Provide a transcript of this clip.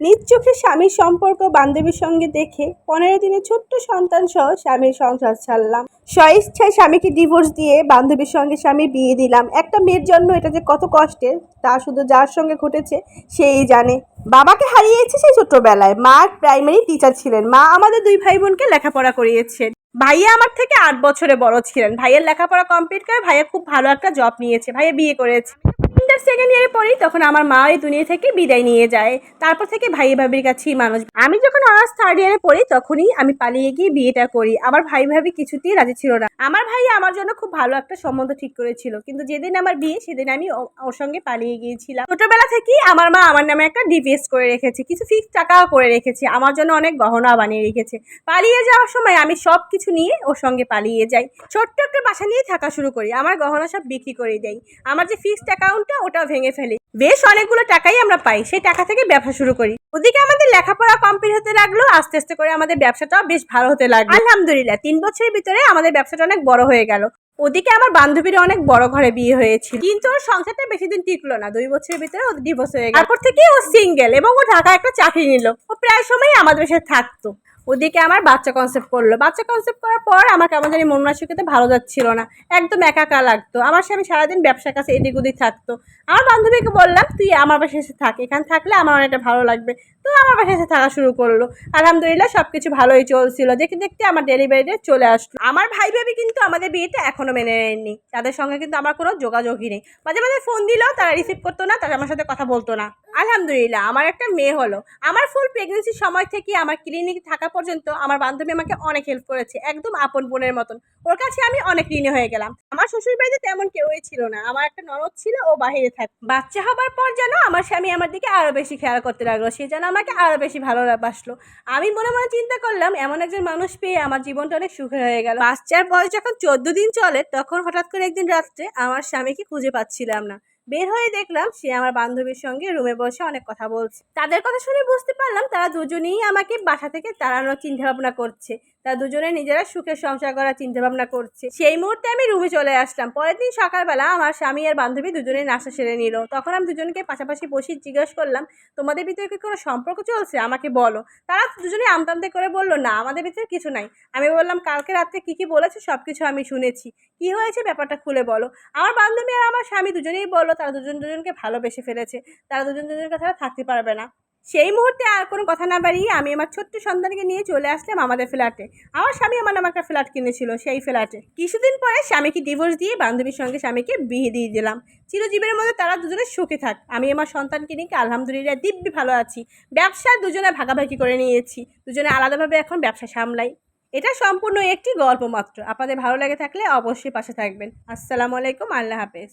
নিজ চোখে স্বামীর সম্পর্ক বান্ধবীর সঙ্গে দেখে পনেরো দিনের ছোট্ট সন্তান সহ স্বামীর সংসার ছাড়লাম। স্বইচ্ছায় স্বামীকে ডিভোর্স দিয়ে বান্ধবীর সঙ্গে স্বামী বিয়ে দিলাম। একটা মেয়ের জন্য এটা যে কত কষ্টের, তা শুধু যার সঙ্গে ঘটেছে সেই জানে। বাবাকে হারিয়েছে সেই ছোট্টবেলায়। মা প্রাইমারি টিচার ছিলেন। মা আমাদের দুই ভাই বোনকে লেখাপড়া করিয়েছেন ভাইয়া আমার থেকে আট বছরে বড় ছিলেন। ভাইয়ের লেখাপড়া কমপ্লিট করে ভাইয়া খুব ভালো একটা জব নিয়েছে। ভাইয়া বিয়ে করেছে। ইন্টার সেকেন্ড ইয়ারে পড়ি, তখন আমার মা এই দুনিয়া থেকে বিদায় নিয়ে যায়। তারপর থেকে ভাই ভাবির কাছেই মানুষ। আমি যখন অনার্স থার্ড ইয়ারে পড়ি, তখনই আমি পালিয়ে গিয়ে বিয়েটা করি। আমার ভাই ভাবি কিছুতেই রাজি ছিল না। আমার ভাই আমার জন্য খুব ভালো একটা সম্বন্ধ ঠিক করেছিল। কিন্তু যেদিন আমার বিয়ে, সেদিন আমি ওর সঙ্গে পালিয়ে গিয়েছিলাম। ছোটবেলা থেকেই আমার মা আমার নামে একটা ডিপিএস করে রেখেছে। কিছু ফিক্স টাকাও করে রেখেছে। আমার জন্য অনেক গহনা বানিয়ে রেখেছে। পালিয়ে যাওয়ার সময় আমি সব কিছু নিয়ে ওর সঙ্গে পালিয়ে যাই। ছোট্ট একটা বাসা নিয়ে থাকা শুরু করি। আমার গহনা সব বিক্রি করে দেই আমার যে ফিক্সড অ্যাকাউন্টটা ওটাও ভেঙে ফেলি। বেশ অনেকগুলো টাকাই আমরা পাই, সেই টাকা থেকে ব্যবসা শুরু করি। ওদিকে আমাদের লেখাপড়া কমপ্লিট হতে লাগল, আস্তে আস্তে করে আমাদের ব্যবসাটাও বেশ ভালো হতে লাগল। আলহামদুলিল্লাহ, তিন বছরের ভিতরে আমাদের ব্যবসাটা অনেক বড় হয়ে গেল। ওদিকে আমার বান্ধবীর অনেক বড় ঘরে বিয়ে হয়েছিল কিন্তু ওর সংসারটা বেশি দিন টিকলো না, দুই বছরের ভিতরে ও ডিভোর্স হয়ে গেল। তারপর থেকে ও সিঙ্গেল এবং ও ঢাকায় একটা চাকরি নিল। ও প্রায় সময় আমাদের সাথে থাকতো। ওদিকে আমার বাচ্চা কনসেপ্ট করল। বাচ্চা কনসেপ্ট করার পর আমার কেমন জানি মন মানসিকতা ভালো যাচ্ছিল না। একদম একা লাগতো। আমার স্বামী সারাদিন ব্যবসার কাছে এদিক ওদিক থাকতো। আমার বান্ধবীকে বললাম, তুই আমার বাসায় এসে থাক। এখানে থাকলে আমার অনেকটা ভালো লাগবে। তো আমার বাসায় এসে থাকা শুরু করল। আলহামদুলিল্লাহ সব কিছু ভালোই চলছিল। দেখতে দেখতে আমার ডেলিভারি ডেট চলে আসলো। আমার ভাই ভাবি কিন্তু আমাদের বিয়েটা এখনও মেনে নেয়নি। তাদের সঙ্গে কিন্তু আমার কোনো যোগাযোগই নেই। মাঝে মাঝে ফোন দিলেও তারা রিসিভ করতো না, তারা আমার সাথে কথা বলতো না। আলহামদুলিল্লাহ, আমার একটা মেয়ে হলো। আমার ফুল প্রেগনেন্সির সময় থেকে আমার ক্লিনিক থাকা পর্যন্ত আমার বান্ধবী আমাকে অনেক হেল্প করেছে, একদম আপন বোনের মতন। ওর কাছে আমি অনেক ঋণী হয়ে গেলাম। আমার শ্বশুর বাড়িতে তেমন কেউই ছিল না। আমার একটা ননদ ছিল, ও বাহিরে থাক, বাচ্চা হবার পর যেন আমার স্বামী আমার দিকে আরও বেশি খেয়াল করতে লাগল, সে যেন আমাকে আরও বেশি ভালো বাসলো। আমি মনে মনে চিন্তা করলাম, এমন একজন মানুষ পেয়ে আমার জীবনটা অনেক সুখের হয়ে গেল। বাচ্চার বয়স যখন চোদ্দ দিন চলে, তখন হঠাৎ করে একদিন রাত্রে আমার স্বামীকে খুঁজে পাচ্ছিলাম না। বের হয়ে দেখলাম সে আমার বান্ধবীর সঙ্গে রুমে বসে অনেক কথা বলছে। তাদের কথা শুনে বুঝতে পারলাম তারা দুজনেই আমাকে বাসা থেকে তাড়ানোর চিন্তা ভাবনা করছে। তারা দুজনে নিজেরা সুখের সংসার করার চিন্তা ভাবনা করছে। সেই মুহূর্তে আমি রুমে চলে আসলাম। পরের দিন সকালবেলা আমার স্বামী আর বান্ধবী দুজনে নাশা সেরে নিল। তখন আমি দুজনকে পাশাপাশি বসে জিজ্ঞেস করলাম, তোমাদের ভিতরে কি কোনো সম্পর্ক চলছে? আমাকে বলো। তারা দুজনে আমতামতে করে বলল, না, আমাদের ভিতরে কিছু নাই। আমি বললাম, কালকে রাত্রে কি কি বলেছে সব কিছু আমি শুনেছি। কি হয়েছে ব্যাপারটা খুলে বলো। আমার বান্ধবী আর আমার স্বামী দুজনেই বলল, তারা দুজন দুজনকে ভালোবেসে ফেলেছে। তারা দুজন দুজনকে ছাড়া থাকতে পারবে না। সেই মুহূর্তে আর কোনো কথা না বাড়িয়ে আমি আমার ছোট্ট সন্তানকে নিয়ে চলে আসলাম আমাদের ফ্ল্যাটে। আমার স্বামী আমার নামে একটা ফ্ল্যাট কিনেছিল সেই ফ্ল্যাটে। কিছুদিন পরে স্বামীকে ডিভোর্স দিয়ে বান্ধবীর সঙ্গে স্বামীকে বিয়ে দিয়ে দিলাম। চিরজীবের মধ্যে তারা দুজনে সুখে থাক। আমি আমার সন্তানকে নিয়ে আলহামদুলিল্লাহ দিব্যি ভালো আছি। ব্যবসা দুজনে ভাগাভাগি করে নিয়েছি। দুজনে আলাদাভাবে এখন ব্যবসা সামলাই। এটা সম্পূর্ণ একটি গল্প মাত্র। আপনাদের ভালো লাগে থাকলে অবশ্যই পাশে থাকবেন। আসসালামু আলাইকুম, আল্লাহ হাফেজ।